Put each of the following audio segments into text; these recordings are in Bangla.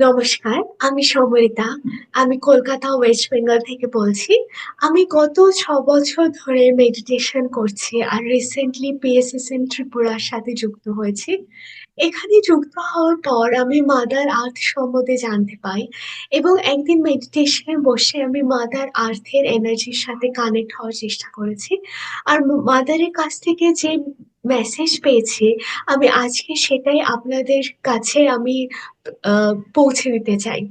নমস্কার, আমি সমরিতা। আমি কলকাতা, ওয়েস্ট বেঙ্গল থেকে বলছি। আমি গত ছ বছর ধরে মেডিটেশন করছি। আর রিসেন্টলি পিএসএসএন ত্রিপুরার সাথে যুক্ত হয়েছি। এখানে যুক্ত হওয়ার পর আমি মাদার আর্থ সম্বন্ধে জানতে পাই এবং একদিন মেডিটেশনে বসে আমি মাদার আর্থের এনার্জির সাথে কানেক্ট হওয়ার চেষ্টা করেছি। আর মাদারের কাছ থেকে যে মেসেজ পেয়েছি, আমি আজকে সেটাই আপনাদের কাছে আমি পৌঁছে দিতে চাই।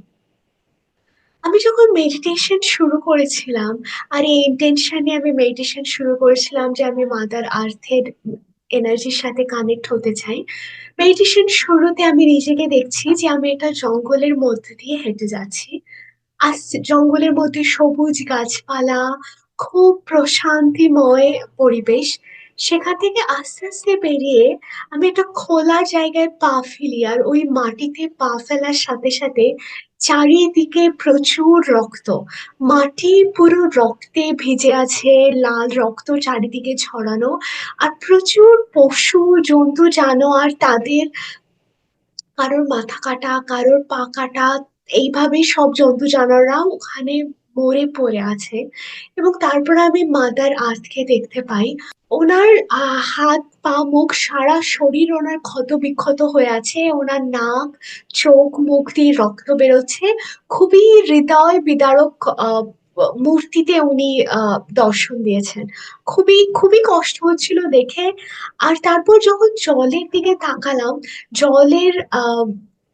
আমি যখন মেডিটেশন শুরু করেছিলাম, আর এই ইনটেনশন আমি মেডিটেশন শুরু করেছিলাম যে আমি মাদার আর্থ এর উম এনার্জির সাথে কানেক্ট হতে চাই। মেডিটেশন শুরুতে আমি নিজেকে দেখছি যে আমি একটা জঙ্গলের মধ্যে দিয়ে হেঁটে যাচ্ছি। আর জঙ্গলের মধ্যে সবুজ গাছপালা, খুব প্রশান্তিময় পরিবেশ। সেখান থেকে আস্তে, আস্তে বেরিয়ে আমি একটা খোলা জায়গায় পা ফেলি। আর ওই মাটিতে পা ফেলার সাথে, সাথে চারিদিকে প্রচুর রক্ত। মাটি পুরো রক্তে ভিজে আছে, লাল রক্ত চারিদিকে ছড়ানো। আর প্রচুর পশু, জন্তু, জানোয়ার তাদের কারোর মাথা কাটা, কারোর পা কাটা। এইভাবেই সব জন্তু জানোয়াররা ওখানে মরে পড়ে আছে। এবং তারপর আমি মাদার আর্থ কে দেখতে পাই। ওনার হাত, পা, মুখ সারা শরীর ওনার ক্ষত-বিক্ষত হয়ে আছে। ওনার নাক, চোখ, মুখ দিয়ে রক্ত বেরোচ্ছে। খুবই হৃদয় বিদারক মূর্তিতে উনি দর্শন দিয়েছেন। খুবই, খুবই কষ্ট হচ্ছিল দেখে। আর তারপর যখন জলের দিকে তাকালাম, জলের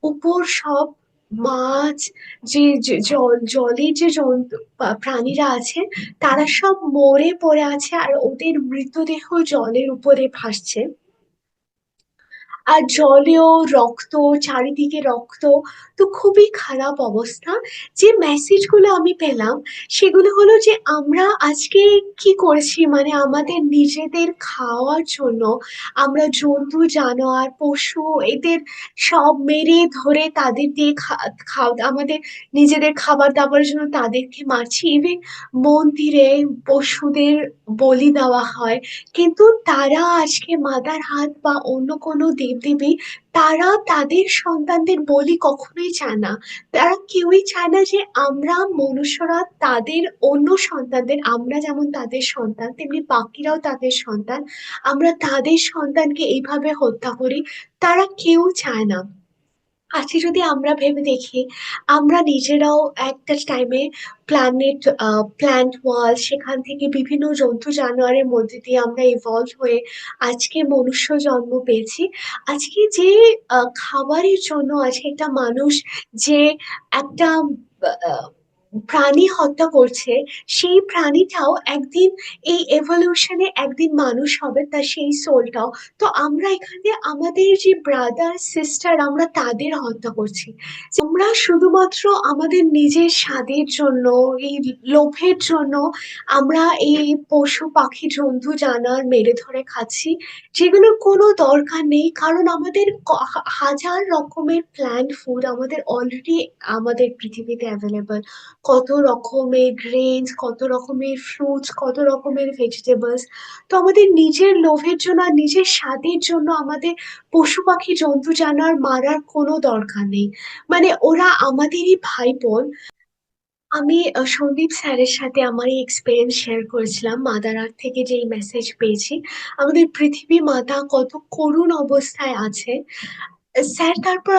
উপর সব মাছ যে জল জলে যে জন্তু প্রাণীরা আছে, তারা সব মরে পড়ে আছে আর ওদের মৃতদেহ জলের উপরে ভাসছে। আর জলেও রক্ত, চারিদিকে রক্ত। তো খুবই খারাপ অবস্থা। যে মেসেজগুলো আমি পেলাম, সেগুলো হলো যে আমরা আজকে কি করেছি মানে আমাদের নিজেদের খাওয়ার জন্য আমরা জন্তু, জানোয়ার, পশু এদের সব মেরে ধরে তাদের দিয়ে খা খাও আমাদের নিজেদের খাবার-দাবারের জন্য তাদেরকে মারছি। ইভেন মন্দিরে পশুদের বলি দেওয়া হয়। কিন্তু তারা আজকে মাদার হাত বা অন্য কোনো দেব-দেবী তারা তাদের সন্তানদের বলি কখনোই চায় না। তারা কেউই চায় না যে আমরা মনুষ্যরা তাদের অন্য সন্তানদের আমরা যেমন তাদের সন্তান, তেমনি বাকিরাও তাদের সন্তান। আমরা তাদের সন্তানকে এইভাবে হত্যা করি, তারা কেউ চায় না। আজকে যদি আমরা ভেবে দেখি, আমরা নিজেরাও একটা টাইমে প্ল্যানেট প্ল্যান্ট ওয়াল সেখান থেকে বিভিন্ন জন্তু জানোয়ারের মধ্যে দিয়ে আমরা ইভলভ হয়ে আজকে মনুষ্য জন্ম পেয়েছি। আজকে যে খাবারের জন্য আজকে একটা মানুষ যে একটা প্রাণী হত্যা করছে, সেই প্রাণীটাও একদিন এই এভলিউশনে একদিন মানুষ হবে তার সেই সোলটাও তো আমরা এখানে আমাদের যে ব্রাদার, সিস্টার আমরা তাদের হত্যা করছি। আমরা শুধুমাত্র আমাদের নিজের স্বাদের জন্য, এই লোভের জন্য আমরা এই পশু-পাখি, জন্তু, জানোয়ার মেরে ধরে খাচ্ছি। যেগুলোর কোনো দরকার নেই। কারণ আমাদের হাজার রকমের প্ল্যান্ট ফুড আমাদের অলরেডি আমাদের পৃথিবীতে এভেইলেবল। কত রকমের গ্রেনস, কত রকমের ফ্রুটস, কত রকমের ভেজিটেবলস। তো আমাদের নিজের লোভের জন্য আর নিজের স্বাদের জন্য আমাদের পশু-পাখি, জন্তু, জানার মারার কোনো দরকার নেই। মানে ওরা আমাদেরই ভাই-বোন। আমি সন্দীপ স্যারের সাথে আমার এই এক্সপেরিয়েন্স শেয়ার করেছিলাম মাদার আর্থ থেকে যেই মেসেজ পেয়েছি। আমাদের পৃথিবী মাতা কত করুণ অবস্থায় আছে। স্যার, তারপর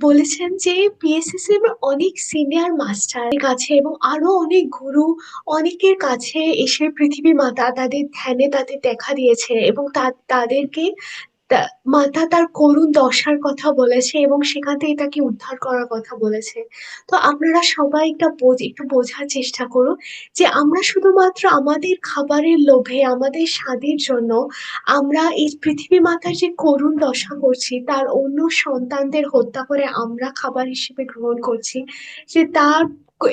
বলেছেন যে পিএসসি অনেক সিনিয়র মাস্টার কাছে এবং আরও অনেক গুরু অনেকের কাছে এসে পৃথিবী মাতা তাদের ধ্যানে তাদের দেখা দিয়েছে এবং তাদেরকে মাতা তার করুণ দশার কথা বলেছে এবং সেখান থেকে তাকে উদ্ধার করার কথা বলেছে। তো আপনারা সবাই একটা একটু বোঝার চেষ্টা করুন যে আমরা শুধুমাত্র আমাদের খাবারের লোভে, আমাদের স্বাদের জন্য আমরা এই পৃথিবী মাতার যে করুণ দশা করছি, তার অন্য সন্তানদের হত্যা করে আমরা খাবার হিসেবে গ্রহণ করছি। যে তার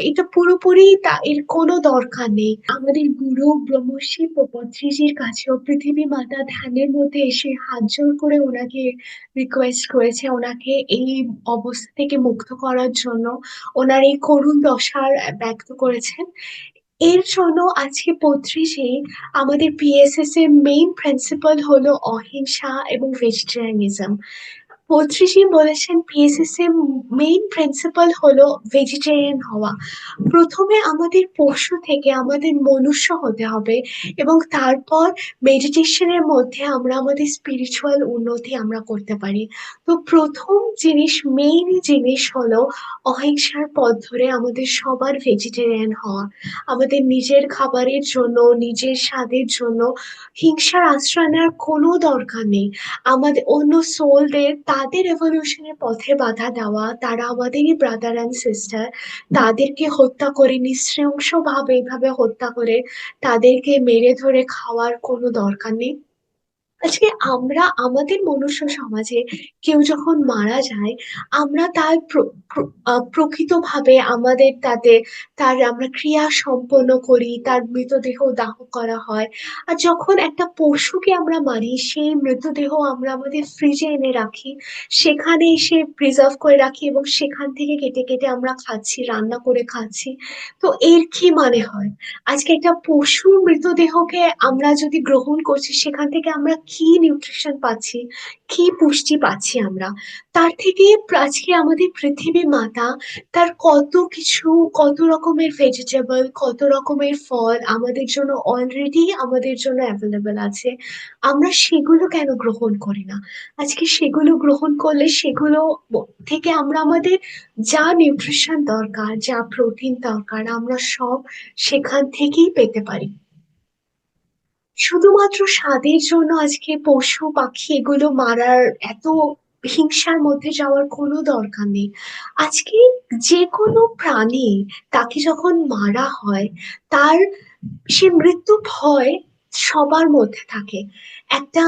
এটা পুরোপুরি তা এর কোনো দরকার নেই। আমাদের গুরু ব্রহ্মর্ষি প পত্রিজির কাছেও পৃথিবী মাতা ধ্যানের মধ্যে এসে হাত জোড় করে ওনাকে রিকোয়েস্ট করেছে ওনাকে এই অবস্থা থেকে মুক্ত করার জন্য। ওনার এই করুণ দশার ব্যক্ত করেছেন। এর জন্য আজকে পত্রিজি আমাদের পিএসএস এর মেইন প্রিন্সিপাল হলো অহিংসা এবং ভেজিটেরিয়ানিজম। মন্ত্রীজি বলেছেন পিএসএস-এর মেইন প্রিন্সিপাল হলো ভেজিটেরিয়ান হওয়া। প্রথমে আমাদের পশু থেকে আমাদের মনুষ্য হতে হবে এবং তারপর মেডিটেশনের মধ্যে আমরা আমাদের স্পিরিচুয়াল উন্নতি আমরা করতে পারি। তো প্রথম জিনিস মেইন জিনিস হলো অহিংসার পথ ধরে আমাদের সবার ভেজিটেরিয়ান হওয়া। আমাদের নিজের খাবারের জন্য, নিজের স্বাদের জন্য হিংসার আশ্রয় নেওয়ার কোনো দরকার নেই। আমাদের অন্য সোলদের তাদের রেভলিউশনের পথে বাধা দেওয়া, তারা আমাদেরই ব্রাদার অ্যান্ড সিস্টার। তাদেরকে হত্যা করে নৃশংসভাবে এইভাবে হত্যা করে তাদেরকে মেরে ধরে খাওয়ার কোনো দরকার নেই। আজকে আমরা আমাদের মনুষ্য সমাজে কেউ যখন মারা যায়, আমরা তার প্রকৃতভাবে আমাদের তাতে তার আমরা ক্রিয়া সম্পন্ন করি, তার মৃতদেহ দাহ করা হয়। আর যখন একটা পশুকে আমরা মারি, সেই মৃতদেহ আমরা আমাদের ফ্রিজে এনে রাখি। সেখানে সে প্রিজার্ভ করে রাখি এবং সেখান থেকে কেটে, কেটে আমরা খাচ্ছি, রান্না করে খাচ্ছি। তো এর কি মানে হয়? আজকে একটা পশুর মৃতদেহকে আমরা যদি গ্রহণ করছি, সেখান থেকে আমরা কি নিউট্রিশন পাচ্ছি, কি পুষ্টি পাচ্ছি আমরা। তার থেকে আজকে আমাদের পৃথিবী মাতা তার কত কিছু, কত রকমের ভেজিটেবল, কত রকমের ফল আমাদের জন্য অলরেডি আমাদের জন্য অ্যাভেলেবেল আছে। আমরা সেগুলো কেন গ্রহণ করি না? আজকে সেগুলো গ্রহণ করলে সেগুলো থেকে আমরা আমাদের যা নিউট্রিশন দরকার, যা প্রোটিন দরকার আমরা সব সেখান থেকেই পেতে পারি। শুধুমাত্র স্বাদের জন্য আজকে পশু-পাখি এগুলো মারার এত হিংসার মধ্যে যাওয়ার কোনো দরকার নেই। আজকে যে কোনো প্রাণী তাকে যখন মারা হয়, তার সে মৃত্যু ভয় সবার মধ্যে থাকে। একটা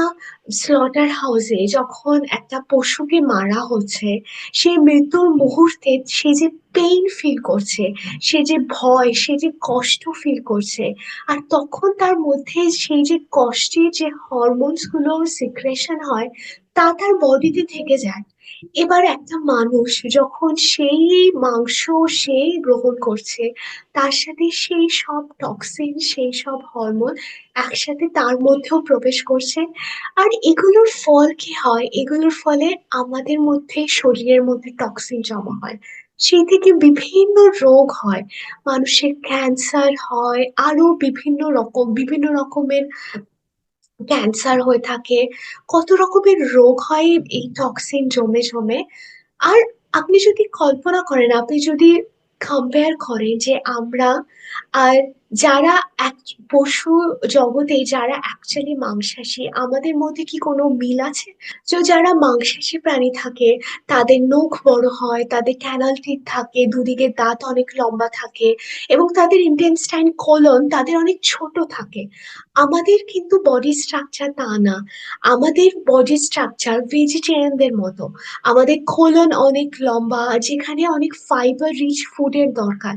স্লটার হাউসে যখন একটা পশুকে মারা হচ্ছে, সে মৃত্যুর মুহূর্তে সে যে পেইন ফিল করছে, সে যে ভয়, সে যে কষ্ট ফিল করছে। আর তখন তার মধ্যে সেই যে কষ্টের যে হরমোনসগুলো সিক্রেশন হয়, তা তার বডিতে থেকে যায়। এবার একটা মানুষ যখন সেই মাংস সে গ্রহণ করছে, তার সাথে সেই সব টক্সিন, সেই সব হরমোন একসাথে তার মধ্যেও প্রবেশ করছে। আর এগুলোর ফল কি হয়? এগুলোর ফলে আমাদের মধ্যে শরীরের মধ্যে টক্সিন জমা হয়। সেই থেকে বিভিন্ন রোগ হয়। মানুষের ক্যান্সার হয়, আরও বিভিন্ন রকম বিভিন্ন রকমের ক্যান্সার হয়ে থাকে। কত রকমের রোগ হয় এই টক্সিন জমে, জমে। আর আপনি যদি কল্পনা করেন, আপনি যদি কম্পেয়ার করেন যে আমরা আর যারা পশু জগতে যারা অ্যাকচুয়ালি মাংসাশী, আমাদের মধ্যে কি কোনো মিল আছে? তো যারা মাংসাশী প্রাণী থাকে, তাদের নখ বড় হয়, তাদের ক্যানাল টিথ থাকে, দুদিকে দাঁত অনেক লম্বা থাকে এবং তাদের ইন্টেনস্টাইন কোলন তাদের অনেক ছোট থাকে। আমাদের কিন্তু বডি স্ট্রাকচার তা না। আমাদের বডি স্ট্রাকচার ভেজিটেরিয়ানদের মতো। আমাদের কোলন অনেক লম্বা, যেখানে অনেক ফাইবার রিচ ফুড এর দরকার।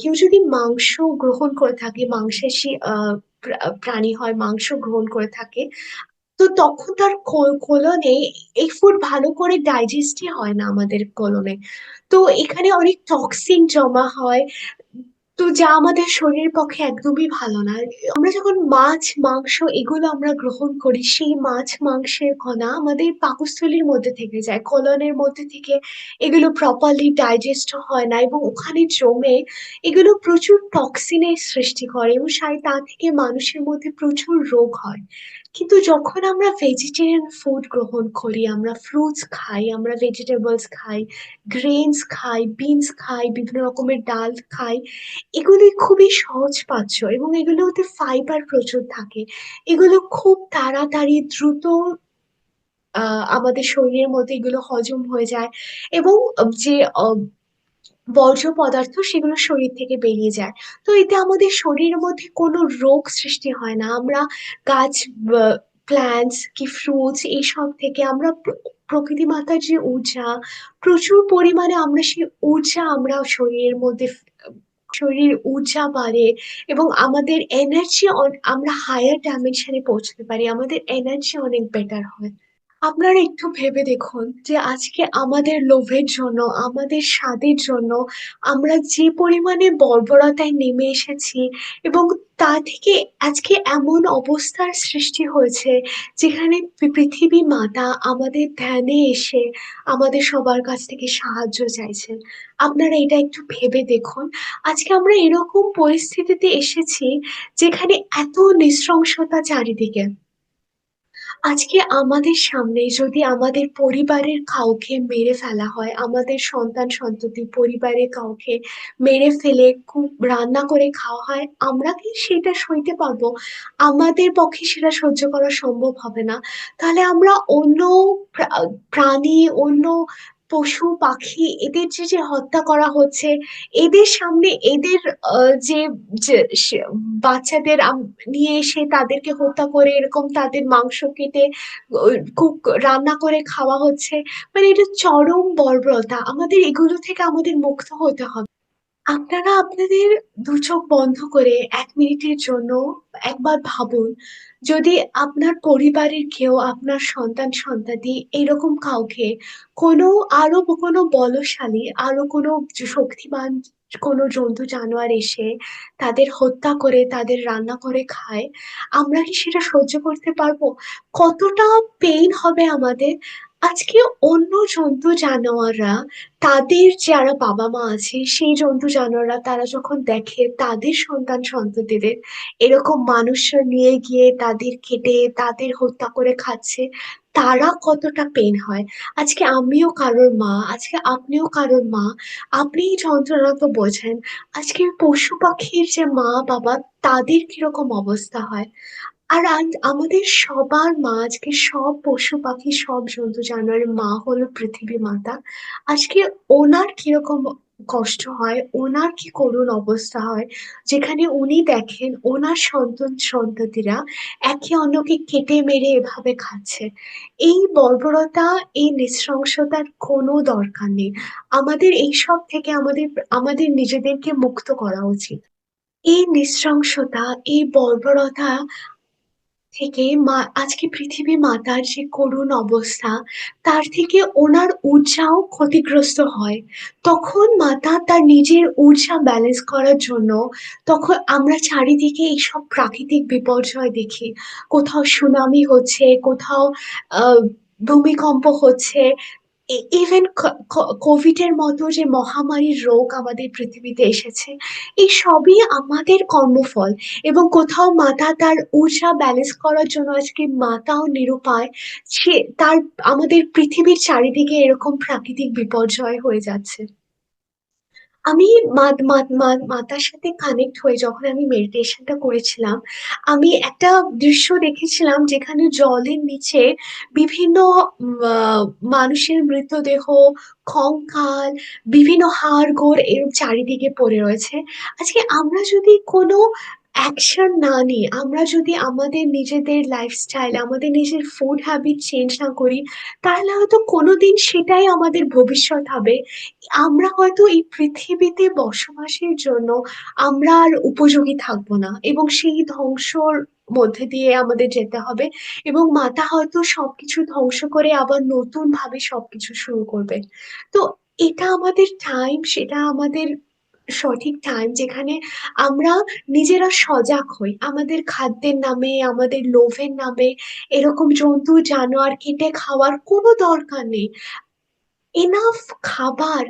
কেউ যদি মাংস গ্রহণ করে থাকে, মাংসাশী প্রাণী হয়, মাংস গ্রহণ করে থাকে, তো তখন তার কোলনে এই ফুড ভালো করে ডাইজেস্টই হয় না আমাদের কোলনে। তো এখানে অনেক টক্সিন জমা হয়। তো যা আমাদের শরীরের পক্ষে একদমই ভালো না। আমরা যখন মাছ, মাংস এগুলো আমরা গ্রহণ করি, সেই মাছ, মাংসের কণা আমাদের পাকস্থলীর মধ্যে থেকে যায়। কলনের মধ্যে থেকে এগুলো প্রপারলি ডাইজেস্ট হয় না এবং ওখানে জমে এগুলো প্রচুর টক্সিনের সৃষ্টি করে এবং সাই তা থেকে মানুষের মধ্যে প্রচুর রোগ হয়। কিন্তু যখন আমরা ভেজিটেরিয়ান ফুড গ্রহণ করি, আমরা ফ্রুটস খাই, আমরা ভেজিটেবলস খাই, গ্রেইনস খাই, বিনস খাই, বিভিন্ন রকমের ডাল খাই, এগুলি খুবই সহজপাচ্য এবং এগুলোতে ফাইবার প্রচুর থাকে। এগুলো খুব তাড়াতাড়ি দ্রুত আমাদের শরীরের মধ্যে এগুলো হজম হয়ে যায় এবং যে বর্জ্য পদার্থ সেগুলো শরীর থেকে বেরিয়ে যায়। তো এতে আমাদের শরীরের মধ্যে কোনো রোগ সৃষ্টি হয় না। আমরা গাছ প্ল্যান্টস কি ফ্রুটস এইসব থেকে আমরা প্র প্রকৃতি মাতার যে ঊর্জা, প্রচুর পরিমাণে আমরা সেই ঊর্জা আমরা শরীরের মধ্যে শরীর ঊর্জা বাড়ে এবং আমাদের এনার্জি আমরা হায়ার ডাইমেনশন পৌঁছতে পারি। আমাদের এনার্জি অনেক বেটার হয়। আপনারা একটু ভেবে দেখুন যে আজকে আমাদের লোভের জন্য, আমাদের স্বাদের জন্য আমরা যে পরিমাণে বর্বরতায় নেমে এসেছি এবং তা থেকে আজকে এমন অবস্থার সৃষ্টি হয়েছে যেখানে পৃথিবী মাতা আমাদের ধ্যানে এসে আমাদের সবার কাছ থেকে সাহায্য চাইছেন আপনারা এটা একটু ভেবে দেখুন। আজকে আমরা এরকম পরিস্থিতিতে এসেছি যেখানে এত নৃশংসতা চারিদিকে। আজকে আমাদের সামনে যদি আমাদের পরিবারের কাউকে মেরে ফেলা হয়, আমাদের সন্তান সন্ততি পরিবারের কাউকে মেরে ফেলে খুব রান্না করে খাওয়া হয়, আমরা কি সেটা সইতে পারব? আমাদের পক্ষে সেটা সহ্য করা সম্ভব হবে না। তাহলে আমরা অন্য প্রা- প্রাণী, অন্য পশু, পাখি এদের যে যে হত্যা করা হচ্ছে, এদের সামনে এদের যে বাচ্চাদের নিয়ে এসে তাদেরকে হত্যা করে, এরকম তাদের মাংস কেটে কুক, রান্না করে খাওয়া হচ্ছে মানে এটা চরম বর্বরতা। আমাদের এগুলো থেকে আমাদের মুক্ত হতে হবে। আপনারা আপনাদের দু চোখ বন্ধ করে এক মিনিটের জন্য একবার ভাবুন যদি আপনার পরিবারের কেউ, আপনার সন্তান, সন্তানি এরকম কাউকে কোনো আরও কোনো বলশালী, আরও কোনো শক্তিমান কোনো জন্তু জানোয়ার এসে তাদের হত্যা করে, তাদের রান্না করে খায়, আমরা কি সেটা সহ্য করতে পারব? কতটা পেইন হবে আমাদের আজকে অন্য জন্তু জানোয়াররা তাদের যারা বাবা মা আছে, সেই জন্তু জানোয়াররা তারা যখন দেখে তাদের সন্তান সন্ততিদের এরকম মানুষরা নিয়ে গিয়ে তাদের কেটে, তাদের হত্যা করে খাচ্ছে, তারা কতটা পেন হয়? আজকে আমিও কারোর মা, আজকে আপনিও কারোর মা, আপনি যন্ত্রণা তো বোঝেন, আজকে পশু পাখির যে মা বাবা তাদের কীরকম অবস্থা হয়? আর আমাদের সবার মা, আজকে সব পশু পাখি, সব জন্তু জানোয়ারের মা হলো পৃথিবী মাতা। আজকে ওনার কীরকম কষ্ট হয়, ওনার কি করুণ অবস্থা হয়, যেখানে উনি দেখেন ওনার সন্তান, সন্ততিরা একে অন্যকে কেটে মেরে এভাবে খাচ্ছে। এই বর্বরতা, এই নৃশংসতার কোনো দরকার নেই। আমাদের এই সব থেকে আমাদের আমাদের নিজেদেরকে মুক্ত করা উচিত। এই নৃশংসতা, এই বর্বরতা থেকে মা, আজকে পৃথিবী মাতার যে করুণ অবস্থা, তার থেকে ওনার ঊর্জাও ক্ষতিগ্রস্ত হয়। তখন মাতা তার নিজের ঊর্জা ব্যালেন্স করার জন্য তখন আমরা চারিদিকে এইসব প্রাকৃতিক বিপর্যয় দেখি। কোথাও সুনামি হচ্ছে, কোথাও ভূমিকম্প হচ্ছে ইভেন কোভিড এর মতো যে মহামারীর রোগ আমাদের পৃথিবীতে এসেছে, এই সবই আমাদের কর্মফল। এবং কোথাও মাতা তার ঊর্জা ব্যালেন্স করার জন্য আজকে মাতাও নিরুপায়, সে তার আমাদের পৃথিবীর চারিদিকে এরকম প্রাকৃতিক বিপর্যয় হয়ে যাচ্ছে। আমি মাতার সাথে কানেক্ট হয়ে যখন আমি মেডিটেশনটা করেছিলাম, আমি একটা দৃশ্য দেখেছিলাম যেখানে জলের নিচে বিভিন্ন মানুষের মৃতদেহ, কঙ্কাল, বিভিন্ন হাড় গোড় এর চারিদিকে পড়ে রয়েছে। আজকে আমরা যদি কোনো অ্যাকশন না নিই আমরা যদি আমাদের নিজেদের লাইফস্টাইল আমাদের নিজের ফুড হ্যাবিট চেঞ্জ না করি, তাহলে হয়তো কোনোদিন সেটাই আমাদের ভবিষ্যৎ হবে। আমরা হয়তো এই পৃথিবীতে বসবাসের জন্য আমরা আর উপযোগী থাকব না এবং সেই ধ্বংসর মধ্যে দিয়ে আমাদের যেতে হবে এবং মাতা হয়তো সবকিছু ধ্বংস করে আবার নতুন ভাবে সবকিছু শুরু করবে। তো এটা আমাদের টাইম সেটা আমাদের সঠিক টাইম যেখানে আমরা নিজেরা সজাগ হই। আমাদের খাদ্যের নামে, আমাদের লোভের নামে, এরকম জন্তু, জানোয়ার, কেটে খাওয়ার কোনো দরকার নেই। এনাফ খাবার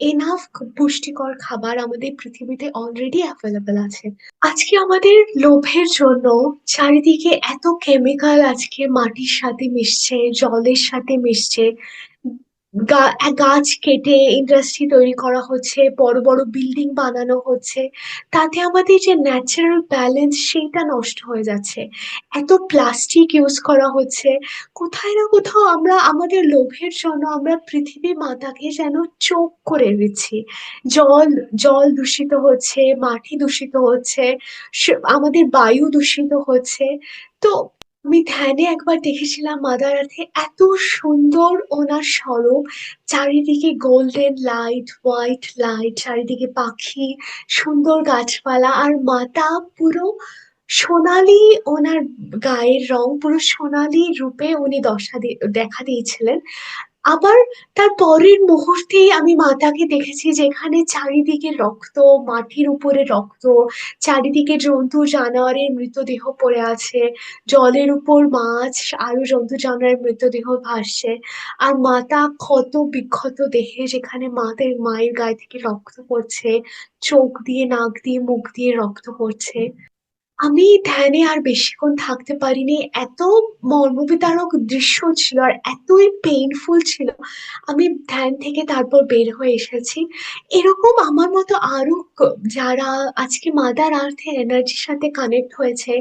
এনাফ পুষ্টিকর খাবার আমাদের পৃথিবীতে অলরেডি অ্যাভেলেবেল আছে। আজকে আমাদের লোভের জন্য চারিদিকে এত কেমিক্যাল আজকে মাটির সাথে মিশছে, জলের সাথে মিশছে। গাছ কেটে ইন্ডাস্ট্রি তৈরি করা হচ্ছে, বড় বড় বিল্ডিং বানানো হচ্ছে, তাতে আমাদের যে ন্যাচারাল ব্যালেন্স সেইটা নষ্ট হয়ে যাচ্ছে। এত প্লাস্টিক ইউজ করা হচ্ছে, কোথায় না কোথাও আমরা, আমাদের লোভের জন্য আমরা পৃথিবী মাতাকে যেন চোখ করে দিচ্ছি জল জল দূষিত হচ্ছে, মাটি দূষিত হচ্ছে আমাদের বায়ু দূষিত হচ্ছে। তো আমি ধ্যানে একবার দেখেছিলাম মাদার আর্থে এত সুন্দর ওনার স্বরূপ। চারিদিকে গোল্ডেন লাইট হোয়াইট লাইট চারিদিকে পাখি, সুন্দর গাছপালা আর মাতা পুরো সোনালি ওনার গায়ের রং, পুরো সোনালি রূপে উনি দশা দেখা দিয়েছিলেন। আবার তার পরের মুহূর্তেই আমি মাতাকে দেখেছি যেখানে চারিদিকে রক্ত, মাটির উপরে রক্ত, চারিদিকে জন্তু জানোয়ারের মৃতদেহ পড়ে আছে, জলের উপর মাছ আরও জন্তু জানোয়ারের মৃতদেহ ভাসছে। আর মাতা ক্ষত বিক্ষত দেহে যেখানে মাদের মায়ের গায়ে থেকে রক্ত পড়ছে, চোখ দিয়ে, নাক দিয়ে, মুখ দিয়ে রক্ত পড়ছে। আমি ধ্যানে আর বেশিক্ষণ থাকতে পারিনি। এত মর্মবিদারক দৃশ্য ছিল আর এতই পেইনফুল ছিল। আমি ধ্যান থেকে তারপর বের হয়ে এসেছি। এরকম আমার মতো আরও ক যারা আজকে মাদার আর্থ এর এনার্জির সাথে কানেক্ট হয়েছে,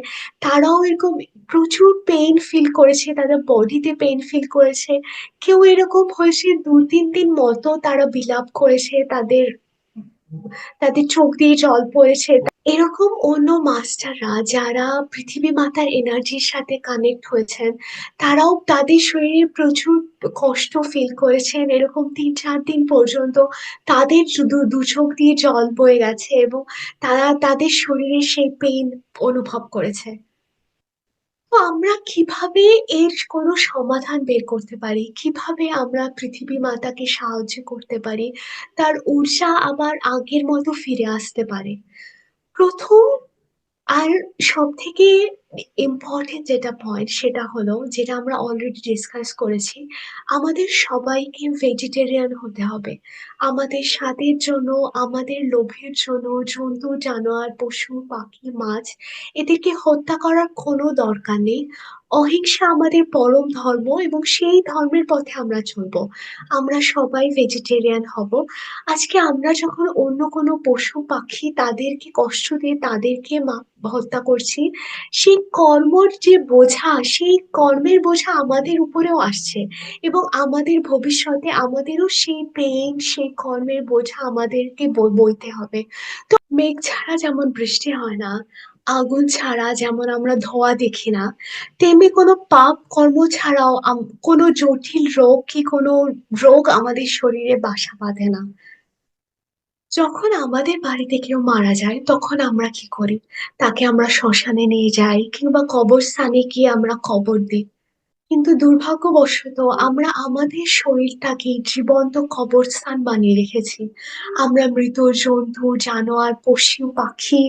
তারাও এরকম প্রচুর পেইন ফিল করেছে, তাদের বডিতে পেইন ফিল করেছে। কেউ এরকম হয়েছে ২-৩ দিন মতো তারা বিলাপ করেছে, তাদের তাদের চোখ দিয়ে জল পড়েছে। এরকম অন্য মাস্টাররা যারা পৃথিবী মাতার এনার্জির সাথে কানেক্ট হয়েছেন, তারাও তাদের শরীরে প্রচুর কষ্ট ফিল করেছেন। এরকম ৩-৪ দিন পর্যন্ত তাদের শুধু দু চোখ দিয়ে জল বয়ে গেছে এবং তারা তাদের শরীরে সেই পেইন অনুভব করেছে। আমরা কীভাবে এর কোনো সমাধান বের করতে পারি? কীভাবে আমরা পৃথিবী মাতাকে সাহায্য করতে পারি? তার ঊর্জা আবার আগের মতো ফিরে আসতে পারে? ১ম আর সবথেকে ই ইম্পোর্টেন্ট যেটা পয়েন্ট সেটা হলো যেটা আমরা অলরেডি ডিসকাস করেছি। আমাদের সবাইকে ভেজিটেরিয়ান হতে হবে। আমাদের স্বাদের জন্য, আমাদের লোভের জন্য জন্তু, জানোয়ার, পশু, পাখি, মাছ এদেরকে হত্যা করার কোনো দরকার নেই। অহিংসা আমাদের পরম ধর্ম এবং সেই ধর্মের পথে আমরা চলবো। আমরা সবাই ভেজিটেরিয়ান হব আজকে আমরা যখন অন্য কোনো পশু-পাখি তাদেরকে কষ্ট দিয়ে তাদেরকে হত্যা করছি, সেই কর্মর যে বোঝা, সেই কর্মের বোঝা আমাদের উপরেও আসছে এবং আমাদের ভবিষ্যতে আমাদেরও সেই পেইন, সেই কর্মের বোঝা আমাদেরকে বইতে হবে। তো মেঘ ছাড়া যেমন বৃষ্টি হয় না, আগুন ছাড়া যেমন আমরা ধোঁয়া দেখি না, তেমনি কোনো পাপ কর্ম ছাড়াও কোনো জটিল রোগ কি কোনো রোগ আমাদের শরীরে বাসা বাঁধে না। যখন আমাদের বাড়িতে কেউ মারা যায় তখন আমরা কি করি? তাকে আমরা শ্মশানে নিয়ে যাই কিংবা কবরস্থানে গিয়ে আমরা কবর দিই। কিন্তু দুর্ভাগ্যবশত আমরা আমাদের শরীরটাকে জীবন্ত কবরস্থান বানিয়ে রেখেছি। আমরা মৃত জন্তু, জানোয়ার, পশু, পাখি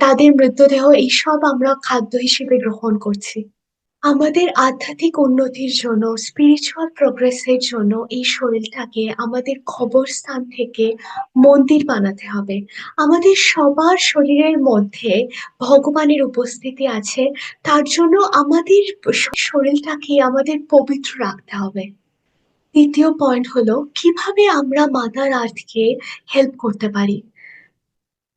তাদের মৃতদেহ এইসব আমরা খাদ্য হিসেবে গ্রহণ করছি। আমাদের আধ্যাত্মিক উন্নতির জন্য, স্পিরিচুয়াল প্রোগ্রেস এর জন্য এই শরীরটাকে আমাদের কবরস্থান থেকে মন্দির বানাতে হবে। আমাদের সবার শরীরের মধ্যে ভগবানের উপস্থিতি আছে। তার জন্য আমাদের শরীরটাকে আমাদের পবিত্র রাখতে হবে। দ্বিতীয় পয়েন্ট হলো কীভাবে আমরা মাদার আর্থ কে হেল্প করতে পারি?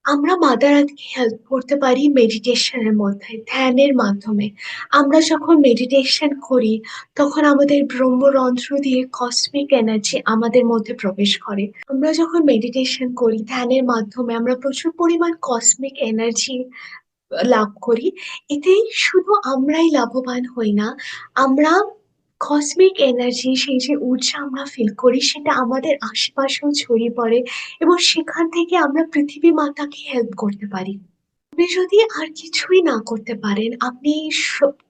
আমরা মাদার আর্থ কে হেল্প করতে পারি মেডিটেশনের মধ্যে, ধ্যানের মাধ্যমে। আমরা যখন মেডিটেশন করি তখন আমাদের ব্রহ্মরন্ধ্র দিয়ে কসমিক এনার্জি আমাদের মধ্যে প্রবেশ করে। আমরা যখন মেডিটেশন করি, ধ্যানের মাধ্যমে আমরা প্রচুর পরিমাণ কসমিক এনার্জি লাভ করি। এতে শুধু আমরাই লাভবান হই না, আমরা কসমিক এনার্জি সেই যে ঊর্জা আমরা ফিল করি সেটা আমাদের আশেপাশেও ছড়িয়ে পড়ে এবং সেখান থেকে আমরা পৃথিবী মাতাকে হেল্প করতে পারি। আপনি যদি আর কিছুই না করতে পারেন, আপনি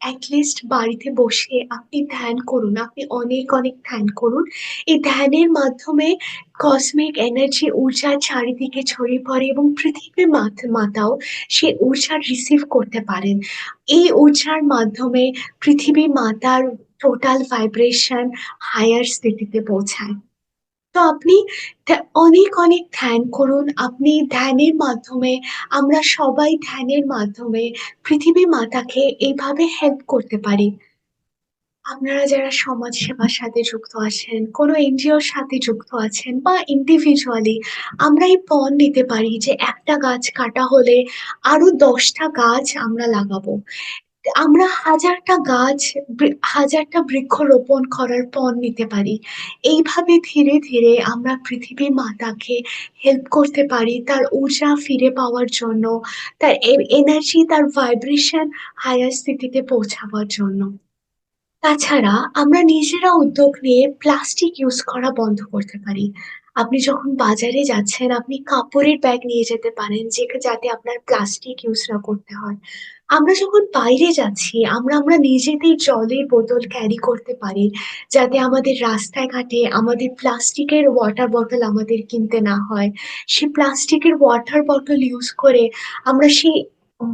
এট বাড়িতে বসে আপনি ধ্যান করুন। আপনি অনেক, অনেক ধ্যান করুন। এই ধ্যানের মাধ্যমে কসমিক এনার্জি ঊর্জা চারিদিকে ছড়িয়ে পড়ে এবং পৃথিবীর মাত মাতাও সে ঊর্জা রিসিভ করতে পারেন। এই ঊর্জার মাধ্যমে পৃথিবী মাতার টোটাল ভাইব্রেশন হায়ার স্থিতিতে পৌঁছায়। তো আপনি অনেক, অনেক ধ্যান করুন। আপনি ধ্যানের মাধ্যমে আমরা সবাই ধ্যানের মাধ্যমে পৃথিবী মাতাকে এইভাবে হেল্প করতে পারি। আপনারা যারা সমাজ সেবার সাথে যুক্ত আছেন, কোনো এনজিওর সাথে যুক্ত আছেন বা ইন্ডিভিজুয়ালি আমরা এই পণ নিতে পারি যে একটা গাছ কাটা হলে আরও দশটা গাছ আমরা লাগাবো। আমরা হাজারটা গাছ হাজারটা বৃক্ষরোপণ করার পণ নিতে পারি। এইভাবে ধীরে, ধীরে আমরা পৃথিবী মাতাকে হেল্প করতে পারি তার ঊর্জা ফিরে পাওয়ার জন্য, তার এনার্জি, তার ভাইব্রেশন হায়ার স্থিতিতে পৌঁছাবার জন্য। তাছাড়া আমরা নিজেরা উদ্যোগ নিয়ে প্লাস্টিক ইউজ করা বন্ধ করতে পারি। আপনি যখন বাজারে যাচ্ছেন, আপনি কাপড়ের ব্যাগ নিয়ে যেতে পারেন, যেটা যাতে আপনার প্লাস্টিক ইউজ না করতে হয়। আমরা যখন বাইরে যাচ্ছি, আমরা আমরা নিজেদের জলের বোতল ক্যারি করতে পারি, যাতে আমাদের রাস্তায় ঘাটে আমাদের প্লাস্টিকের ওয়াটার বটল আমাদের কিনতে না হয়। সেই প্লাস্টিকের ওয়াটার বটল ইউজ করে আমরা সেই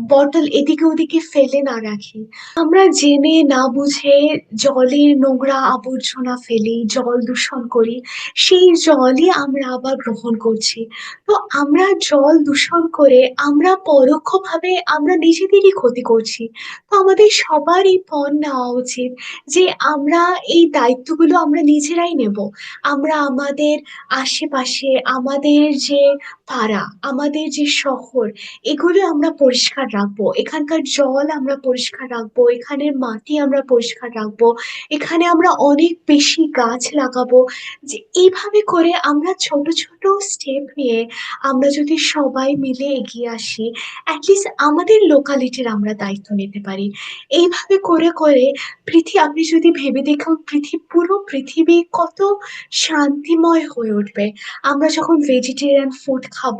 বটল এদিকে ওদিকে ফেলে না রাখি। আমরা জেনে না বুঝে জলের নোংরা আবর্জনা ফেলি, জল দূষণ করি। সেই জলই আমরা আবার গ্রহণ করছি। তো আমরা জল দূষণ করে আমরা পরোক্ষভাবে আমরা নিজেদেরই ক্ষতি করছি। তো আমাদের সবার এই পণ নেওয়া উচিত যে আমরা এই দায়িত্বগুলো আমরা নিজেরাই নেব। আমরা আমাদের আশেপাশে আমাদের যে পাড়া, আমাদের যে শহর এগুলো আমরা পরিষ্কার রাখব। এখানকার জল আমরা পরিষ্কার রাখব, এখানের মাটি আমরা পরিষ্কার রাখব। এখানে আমরা অনেক বেশি গাছ লাগাবো। যে এইভাবে করে আমরা ছোট, ছোট স্টেপ নিয়ে আমরা যদি সবাই মিলে এগিয়ে আসি, least আমাদের লোকালিটির আমরা দায়িত্ব নিতে পারি। এইভাবে করে, করে পৃথিবী আপনি যদি ভেবে দেখুন পৃথিবী পুরো পৃথিবী কত শান্তিময় হয়ে উঠবে। আমরা যখন ভেজিটেরিয়ান ফুড খাব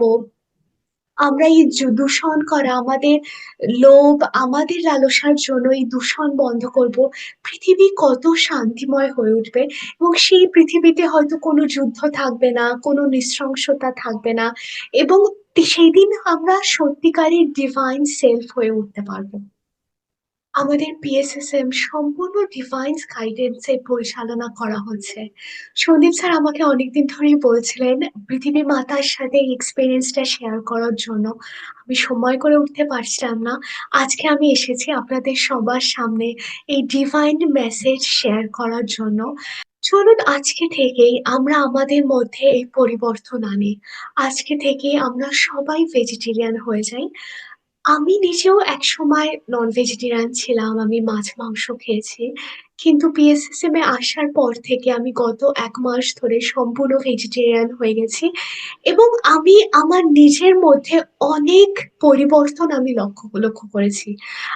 আমরা এই দূষণ করা আমাদের লোভ, আমাদের লালসার জন্য এই দূষণ বন্ধ করব। পৃথিবী কত শান্তিময় হয়ে উঠবে এবং সেই পৃথিবীতে হয়তো কোনো যুদ্ধ থাকবে না, কোনো নৃশংসতা থাকবে না এবং সেই দিন আমরা সত্যিকারের ডিভাইন সেলফ হয়ে উঠতে পারব। আমাদের পিএসএসএম সম্পূর্ণ ডিভাইন্স গাইডেন্স পরিচালনা করা হচ্ছে। সন্দীপ স্যার আমাকে অনেকদিন ধরেই বলছিলেন, পৃথিবী মাতার সাথে এক্সপেরিয়েন্সটা শেয়ার করার জন্য। আমি সময় করে উঠতে পারছিলাম না। আজকে আমি এসেছি আপনাদের সবার সামনে এই ডিভাইন মেসেজ শেয়ার করার জন্য। চলুন আজকে থেকেই আমরা আমাদের মধ্যে এই পরিবর্তন আনি। আজকে থেকেই আমরা সবাই ভেজিটেরিয়ান হয়ে যাই। আমি নিজেও এক সময় নন ভেজিটেরিয়ান ছিলাম। আমি মাছ-মাংস খেয়েছি। কিন্তু পিএসএসএম এ আসার পর থেকে আমি গত এক মাস ধরে সম্পূর্ণ ভেজিটেরিয়ান হয়ে গেছি এবং আমি আমার নিজের মধ্যে অনেক পরিবর্তন আমি লক্ষ্য লক্ষ্য করেছি।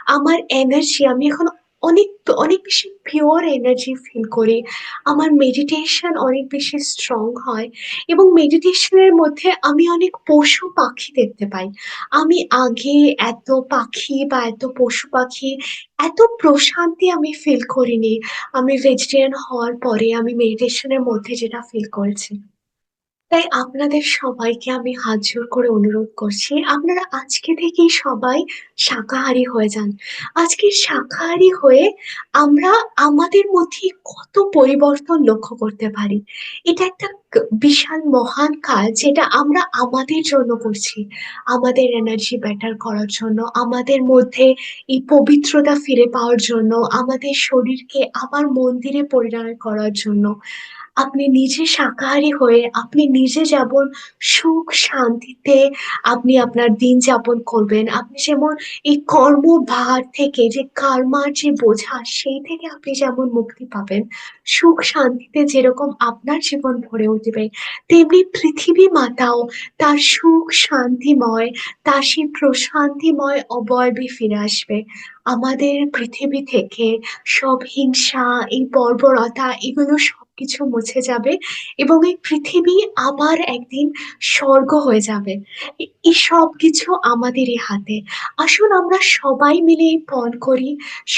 আমার এনার্জি আমি এখন অনেক, অনেক বেশি পিওর এনার্জি ফিল করি। আমার মেডিটেশন অনেক বেশি স্ট্রং হয় এবং মেডিটেশন এর মধ্যে আমি অনেক পশু-পাখি দেখতে পাই। আমি আগে এত পাখি বা এত পশু-পাখি, এত প্রশান্তি আমি ফিল করিনি। আমি ভেজিটেরিয়ান হওয়ার পরে আমি মেডিটেশন এর মধ্যে যেটা ফিল করেছি। তাই আপনাদের সবাইকে আমি হাত জোর করে অনুরোধ করছি, আপনারা আজকে থেকেই সবাই শাকাহারী হয়ে যান। আজকে শাকাহারী হয়ে আমরা আমাদের মধ্যে কত পরিবর্তন লক্ষ্য করতে পারি। এটা একটা বিশাল মহান কাজ যেটা আমরা আমাদের জন্য করছি। আমাদের এনার্জি বেটার করার জন্য, আমাদের মধ্যে এই পবিত্রতা ফিরে পাওয়ার জন্য, আমাদের শরীরকে আবার মন্দিরে পরিণয় করার জন্য। আপনি নিজে শাকাহারী হয়ে আপনি নিজে যেমন সুখ শান্তিতে আপনি আপনার দিন যাপন করবেন। আপনি যেমন এই কর্মভার থেকে যে কার্মার যে বোঝা সেই থেকে আপনি যেমন মুক্তি পাবেন, সুখ শান্তিতে যেরকম আপনার জীবন ভরে উঠবে, তেমনি পৃথিবী মাতাও তার সুখ শান্তিময়, তার সেই প্রশান্তিময় অবয়বে ফিরে আসবে। আমাদের পৃথিবী থেকে সব হিংসা, এই বর্বরতা এগুলো সবকিছু মুছে যাবে এবং এই পৃথিবী আবার একদিন স্বর্গ হয়ে যাবে। এই সবকিছু আমাদেরই হাতে। আসুন আমরা সবাই মিলে এই পণ করি,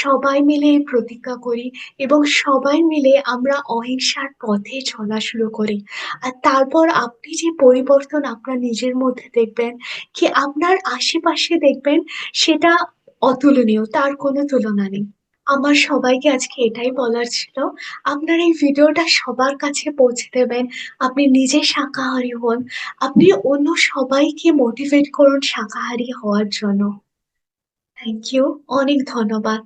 সবাই মিলে এই প্রতিজ্ঞা করি এবং সবাই মিলে আমরা অহিংসার পথে চলা শুরু করি। আর তারপর আপনি যে পরিবর্তন আপনার নিজের মধ্যে দেখবেন, কি আপনার আশেপাশে দেখবেন সেটা অতুলনীয়, তার কোনো তুলনা নেই। আমার সবাইকে আজকে এটাই বলার ছিল। আপনার এই ভিডিওটা সবার কাছে পৌঁছে দেবেন। আপনি নিজে শাকাহারী হন। আপনি অন্য সবাইকে মোটিভেট করুন শাকাহারী হওয়ার জন্য। Thank you. অনেক ধন্যবাদ।